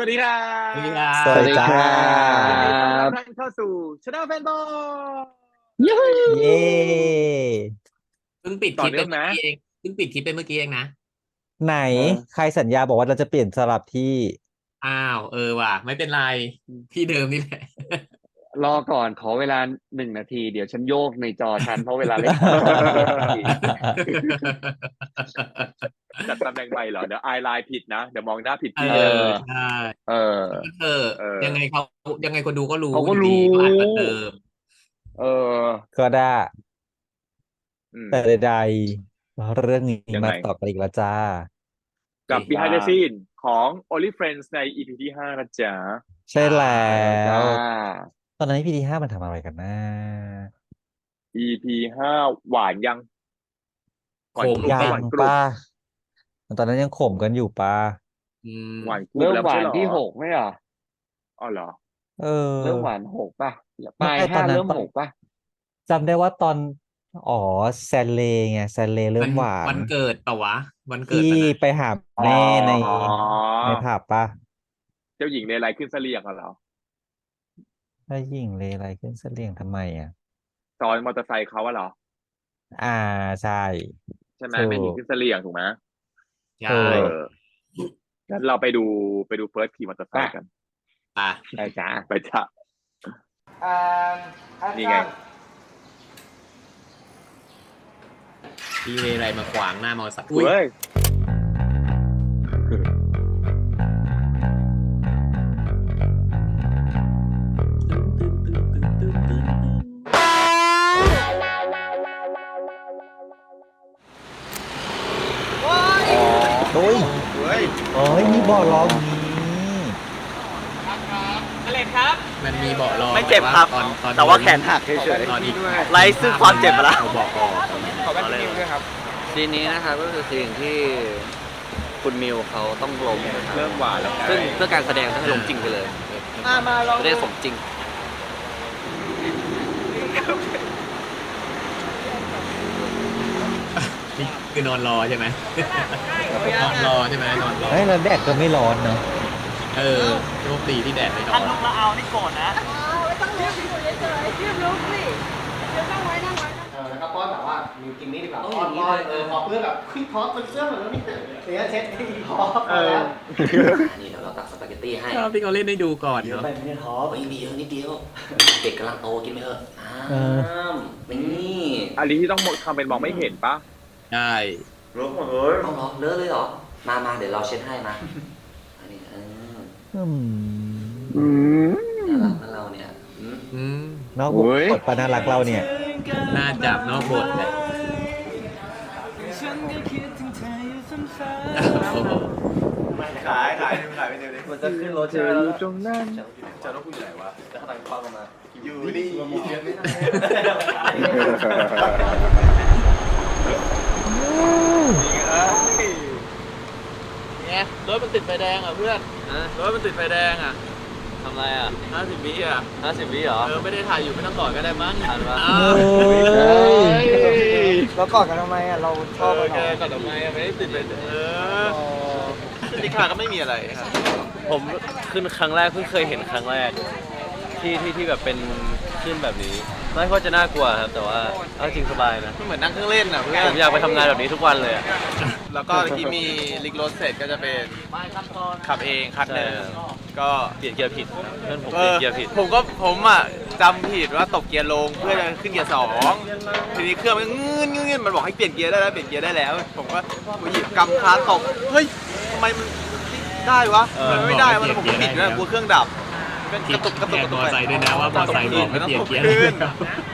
วัสดีครับสวัสดีครับสวัสดีจ้ายินดีต้อนรับท่านเข้าสู่ช anel แฟนบอลเย้เพิ่งปิดต่คอลิปเนื่ไปองเมื่อนะกี้เองเพิ่งปิดคลิปไปเมื่อกี้เองนะไหนใครสัญญาบอกว่าเราจะเปลี่ยนสลับที่ อ้าว เออว่ะ ไม่เป็นไรที่เดิมนี่แหละ รอก่อนขอเวลาหนึ่งนาที เดี๋ยวฉันโยกในจอฉันเพราะเวลาเล่นจัดตำแหน่งใหม่เหรอเดี๋ยวไอไลน์ผิดนะเดี๋ยวมองหน้าผิดเอที่อใช่เออเออเออ ยังไงเขายังไงคนดูก็รู้เขาก็อยู่ดีรู้ว่าอันเดิมเออ ก็ได้อืมแต่ใดๆเรื่องนี้ยังไงมาต่อกันอีกแล้วจ้า กับ behind the scene ของ Only Friends ใน EP ที่ห้านะจ๊ะใช่แล้วจ้าต อนนั้นพีดีห้ามันทำอะไรกันนะ EP ห้าหวานยังหวานขกมรุบยัหงวานกรุบป้าตอนนั้นยังข่มกันอยู่ป้าอืมหวานกรุบเริ่มแล้วหวาใช่นเหรอที่หกไหมอะอ๋อเหรอ เออ เริ่มหวานหกป่ะปลายไม่ตอห้านนั้น เริ่มตอนหกป่ะจำได้ว่าตอน อ๋อแซนเลไงแซนเลเริ่มหวานวันเกิดเปล่าวะ วันเกิดที่มันอะไปหาแม่ในอ๋อในผับป้าเจ้าหญิงเลไลขึ้นเสลียงเหรอ แล้วยิงเลอะไรขึ้นเสลี่ยงทำไมอะ ซ้อนมอเตอร์ไซค์เขาอะเหรอ อ่าใช่ ใช่ไหมถูก แม่หญิงขึ้นเสลียงถูกไหมใช่เอเอองั้นเราไปดูไปดูเฟิร์สขี่มอเตอร์ไซค์กัน อะได้จ้าไปจ้ะนี่ไงพี่เลอะไรมาขวางหน้ามอเตอร์ไซค์อุ้ยเฮ้ย ยเฮ้ยโอ้ยมีบ่อร้องนี้มันมีเบาะรองไม่เจ็บครับตอนตอนแต่ว่าแขนหักเฉยตอนอีกๆไร้ซึ่งความเจ็บมาแล้วเอาเบาะออกขอแว่นพี่นิวด้วยครับซีนนี้นะครับก็คือซีนที่คุณมิวเขาต้องล้มนะครับเริ่มหวานแล้วซึ่งเพื่อการแสดงให้ล้มจริงไปเลยจะได้สมจริงนี่คือนอนรอใช่ไหม นอนรอใช่ไหมนอนรอเฮ้ยแล้วแดดก็ไม่ร้อนเนาะเออโชคดีที่แดดไม่ร้อนไม่ต้องเรียกอยู่เฉยๆเรียบลุกสิเดี๋ยวนั่งไว้นั่งไว้นั่งไว้ เออแล้วก็ป้อนแบบว่ามีกินนี่ดีกว่าป้อนป้อนเออพอเพื่อนแบบคุยพอมันเสื้อเหมือนแล้วนี่เสียเช็ดให้พอพอแล้วนี่เดี๋ยวเราตักสปาเกตตี้ให้ชอบที่เขาเล่นให้ดูก่อนเดี๋ยวเนาะไปไม่ได้ท้อโอ้ยมีเยอะนิดเดียว เด็กกำลังโตกินไปเถอะอ้าเออมนี่อันนี้ที่ต้องทำเป็นมองไม่เห็นปะใช่ต้องเหรอเลอะเลยเหรอ มามาเดี๋ยวเราเช็ดให้มา อันนี้เอออืมน่ารักนะเราเนี่ยอืมอืมนอกบทบทปานารักเราเนี่ย น่าจับนอกบทเลยโอ้โหขายขายขายไปเดี๋ยวนี้มันจะขึ้นรถเธใช่ไหมอแล้อวยู่ตรงนั้นจะต้องพูดอยู่ไหนวะจะข้างหลังคว้าออกมาอยู่นี่ เนี่ยรถมันติดไฟแดงอะเพื่อนรถมันติดไฟแดงอะทำไรอะห้าสิบวิอะห้าสิบวิเหรอ เออไม่ได้ถ่ายอยู่ไม่ต้องกอดก็ได้มั้งทันปะอ้าวเฮ้ยเรากอดกันทำไมอะ เราชเออบอกันแกเหรอกอดทำไมอะไม่ได้ติดไฟแดงเออที่ขาก็ไม่มีอะไรครับผมขึ้นครั้งแรกเพิ่งเคยเห็นครั้งแรก ที่ที่ที่แบบเป็นขึ้นแบบนี้ ไม่ว่าจะน่ากลัวครับ แต่ว่าเอาจริงสบายนะ มันเหมือนนั่งเครื่องเล่นอะเพื่อนผมอยากไปทำงานแบบนี้ทุกวันเลยอะ แล้วก็ที่มีลิกรถเสร็จก็จะเป็นขับเองคัดหนึ่งใช่ก็เปลี่ยนเกียร์ผิดเพื่อนผมเอเปลี่ยอนเกียร์ผิด ผมก็ผมอะจำผิดว่าตกเกียร์ลงเพื่อจะขึ้นเกียร์สองทีนี้เครื่องมันงืนงืนมันบอกให้เปลี่ยนเกียร์ได้แล้วเปลี่ยนเกียร์ได้แล้ว ผมก็หยิบกำคาตกเฮ้ยทำไมมันได้วะเออมันไม่ได้วะบอกให้ผมเปลี่ก็ยนปิดเกียร์ด้วยได้กลัวเครื่องดับ ก็กระตุกกระตุกกระตุกแทนมอไซค์ด้วยนะว่ามอไซค์บอกให้เปลี่ยนเกียร์ ขึ้น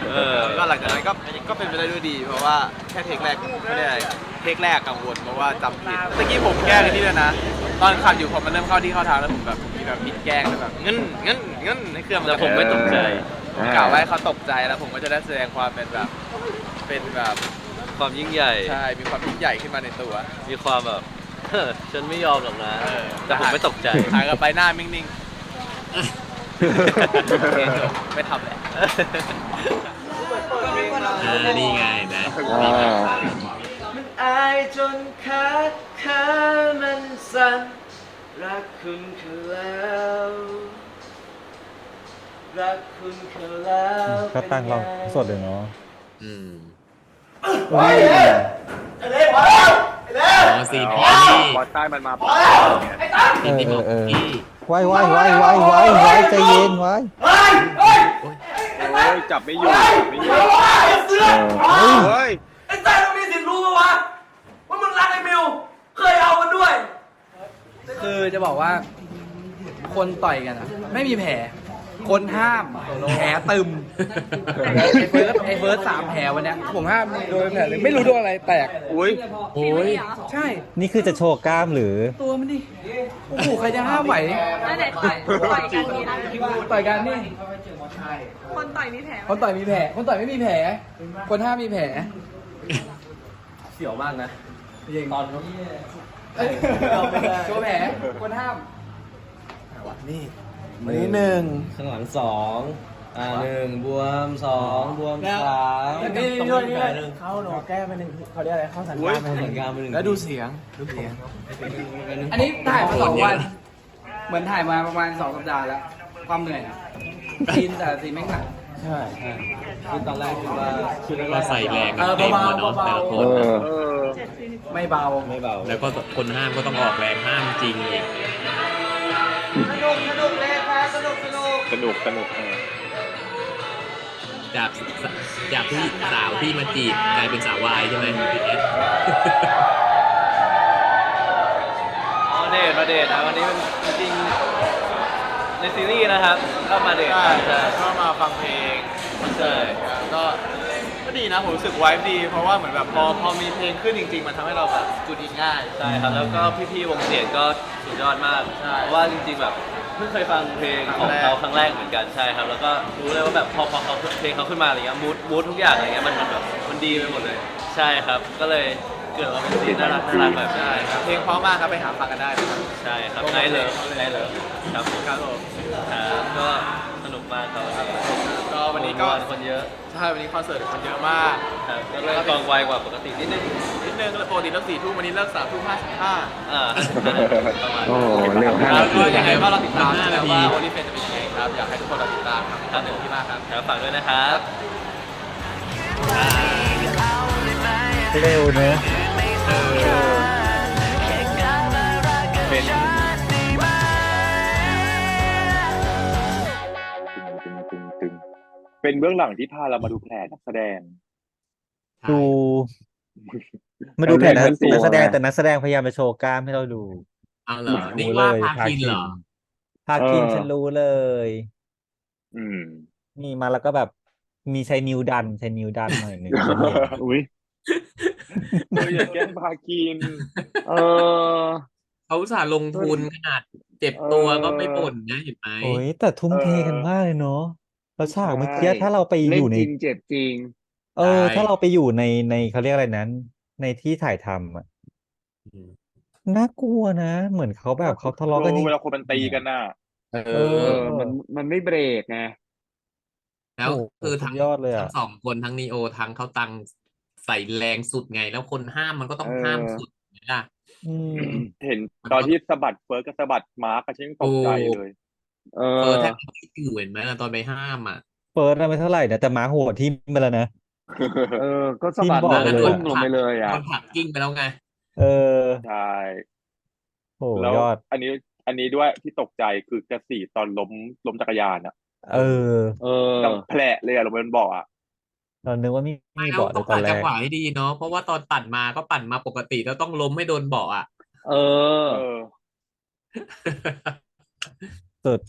เออแล้วก็หลังจากนั้นก็ก็เป็นไปได้ด้วยดี เพราะว่าแค่เทคแรกไม่ได้อะไรเทคแรกกังวลเพราะว่าจำผิดตะกี้ผมแกล้งไอ้นี่เลยนะ ตอนขับอยู่พอมันเริ่มเข้าที่เข้าทางแล้วผมแบบมีแบบผิดแกล้งแล้วแบบงั้นงั้นงั้นให้เครื่องมันแต่ผมไม่ตกใจ ผมกล่าวไว้เขาตกใจแล้วผมก็จะได้แสดงความเป็นแบบเป็นแบบความยิ่งใหญ่ ใช่มีความยิ่งใหญ่ขึ้นมาในตัว มีความแบบเฮ้อฉันไม่ยอมหรอกนะเออแต่ผมไม่ตกใจหายกันไปหน้านิ่งๆโอเคจบ ไม่ทำแล้วเออนี่ไงนะอ่ามันอายจนขาขามันสั่นรักคุณคือแล้ว รักคุณคือแล้วก็ตั้งเราสดเลยเนาะอืม เฮ้ยไอ้เล่พอแล้วไอ๋อซีพีบอพอใต้มันมาพอแล้วไอ้ตั้งเอซีนอที่เอบอกพี่ไว้ไว้ไว้ไว้ไว้ไว้ใจเย็นไว้เฮ้โอ้ยจับไม่อยู่จับไม่อยู่เดี๋ยวว่าไอ้เสือเฮ้ยไอ้ตั้งมันมีสิทธิ์รู้ปะวะว่ามึงรักไอ้มิว เคยเอามันด้วย คือจะบอกว่า คนต่อยกันอะไม่มีแผล คนห้ามแผลตึมไอ้เฟิร์สไอ้เฟิร์สสามแผลวันเนี้ยผมห้ามโดนแผลเลยไม่รู้โดนอะไรแตก อุ้ยโอ้ยใช่ นี่คือจะโชว์กล้ามหรือ ตัวมันดิโอ้โหใครจะห้ามไหวนั่นแหละต่อยต่อยกันนี้นะต่อยกันนี่คนต่อยมีแผลคนต่อยมีแผลคนต่อยไม่มีแผล คนห้ามมีแผล เสียวมากนะยิงตอนโชว์แผลคนห้าม วันนี้หนึ่งข้างหลังสองอ่าหนึ่งบวมสองบวมสามนี่นี่ด้วยนี่ด้วยหนึ่งเข้าหนอแก้ไปหนึ่งเขาเรียกอะไรเข้าสันอุ้ยเหมือนกันไปหนึ่งแล้วดูเสียงดูเสียงอันนี้ถ่ายมาสองวัน เหมือนถ่ายมาประมาณสองสัปดาห์แล้ว ความเหนื่อยอะซีนแต่ซีนไม่หนัก ใช่ใช่คือตอนแรกคิดว่าคิดแรกๆก็ใส่แรงเออเต็มเบาอะๆเนาะแต่ละคเอนอเออ ไม่เบา ไม่เบา แล้วก็คนห้ามก็ต้องออกแรงห้ามจริงอีก สนุกสนุกเลยครับ สนุกสนุกสนุกสนุกเออจากจากผู้หญิงสาวที่มาจีบกลายเป็นสาววายใช่ไหมพี่เอสอ๋อเดทมาเดทนะวันนี้เป็นจริงๆในซีรีส์นะครับก็มาเดทใช่กันใช่ ก็มาฟังเพลงใช่ก็ก็ดีนะ ผมรู้สึกไวบ์ดี เพราะว่าเหมือนแบบพอพอมีเพลงขึ้นจริง ๆ มันทำให้เราแบบจูนอินง่าย ใช่ครับแล้วก็พี่ๆวงเสียงก็สุดยอดมากใช่เพราะว่าจริงๆแบบเพิ่งเคยฟังเพลงของเขาครั้งแรกเหมือนกันใช่ครับ แล้วก็รู้เลยว่าแบบพอพอเขาเพลงเขาขึ้นมาอะไรเงี้ยมูดมูดทุกอย่างอะไรเงี้ยมันมันแบบมันดีไปหมดเลย ใช่ครับ ก็เลยเกิดมาเป็นซีนน่ารักน่ารักแบบนี้ใช่ครับเพลงเพราะมากครับไปหาฟังกันได้นะครับใช่ครับได้เลยได้เลยครับผมครับผมครับก็สนุกมากครับก็วั นนี้ก็คนเยอะใช่วันนี้คอนเสิร์ตคนเยอะมากครับก็เริ่มกองไวกว่าปกตินิดนึงนิดนึงปกติเลิกสี่ทุ่มวันนี้เลิกสามทุ่มห้าสิบห้าอ่าประมาณโอ้โหเร็วคห้ารับนาทีก็ยังไงก็เราติดตามห้านะนาทีว่าโอลิเฟนจะเป็นยังไงครับอยากให้ทุกคนรอติดตามครับครับเต็มที่มากครับครับฝากด้วยนะครับเร็วเนอะ เป็นเบื้องหลังที่พาเรามาดูแผลนักแสดง ดู มาดูแผ่นนักเล่นเป็นตัวนักแสดงไงแต่นักแสดงพยายามไปโชว์กล้ามให้เราดูเอาเหรอนี่ว่าพาคินเหรอพาคินเออฉันรู้เลย อืมนี่มาแล้วก็แบบมีใช้นิ้วดันใช้นิ้วดันหน่อยหนึ่งฉันเห็นอุ้ยเอออย่าแกล้งพากิน เออเขาอุตส่าห์ลงทุนขนาดเจ็บตัวก็ไม่บ่นนะเห็นไหมโอ้ยแต่ทุ่มเทกันมากเลยเนาะ แล้วฉากเมื่อกี้ใช่ถ้าเราไปเล่อนยู่ในจริงเจ็บจริง เออใช่ถ้าเราไปอยู่ในในเขาเรียกอะไรนั้น ในที่ถ่ายทำอะอืมน่ากลัวนะ เหมือนเขาแบบเขาทะเลาะกันจริง เวลาคนมันตีกันน่ะ เอเอเอออ มันมันไม่เบรกไง แล้วโอ้โหคือสุทั้ดงยอดเลยอะทั้งสองคนทั้งนีโอทั้งเขาตังใส่แรงสุดไง แล้วคนห้ามมันก็ต้องเออ ห้ามสุดนะล่ะอืม เห็นตอนที่สะบัดเฟิร์สกับสะบัดมาร์กก็ฉันยังตกใจเลย เอเอออแทบไม่อยู่เห็นไหมล่ะตอนไปห้ามอะ เฟิร์สน่ะไม่เท่าไหร่นะแต่หมาหัวทิ่มไปแล้วนะ เออ ก็สะบัดทีมบอกแล้วเลย ตุ้มลงไปเลยอะโดนผลักกิ้งไปแล้วไง เออใช่ โหแล้วยอด อันนี้อันนี้ด้วยที่ตกใจคือกระสีตอนล้มล้มจักรยานอะเออ เออกับแผลเลยอะลงไปบนเบาะอะ เรานึกว่ามีไม่มีแล้วเบาะในต้องตอหานแรจังก หวะให้ดีเนาะเพราะว่าตอนปั่นมาก็ปั่นมาปกติแล้วต้องล้มให้โดนเบาะอะ เออ เออ สุด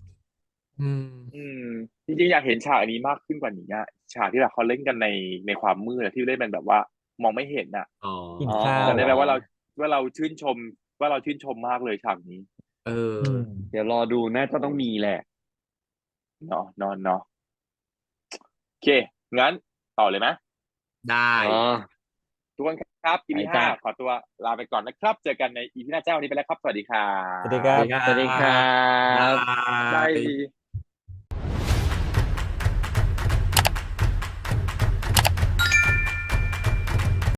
อืม อืมจริงๆอยากเห็นฉากอันนี้มากขึ้นกว่านี้อะฉากที่แบบเขาเล่นกันในในความมืดอะที่เล่นเป็นแบบว่า มองไม่เห็นอะอ๋อ กินอ๋อข้าวจำได้ไหมว่าเราว่าเราชื่นชม ว่าเราชื่นชมมากเลยฉากนี้เออ อืม เดี๋ยวรอดูน่าจะต้องมีแหละ เนาะเนาะเนาะโอเค งั้นต่อเลยไหมได้ อ๋อ ทุกคนครับ EP ไปจ้ะ ห้าขอตัวลาไปก่อนนะครับ เจอกันใน EP หน้าเจ้าวันนี้ไปแล้วครับ สวัสดีครับสวัสดีครับ สวัสดีครับ บาย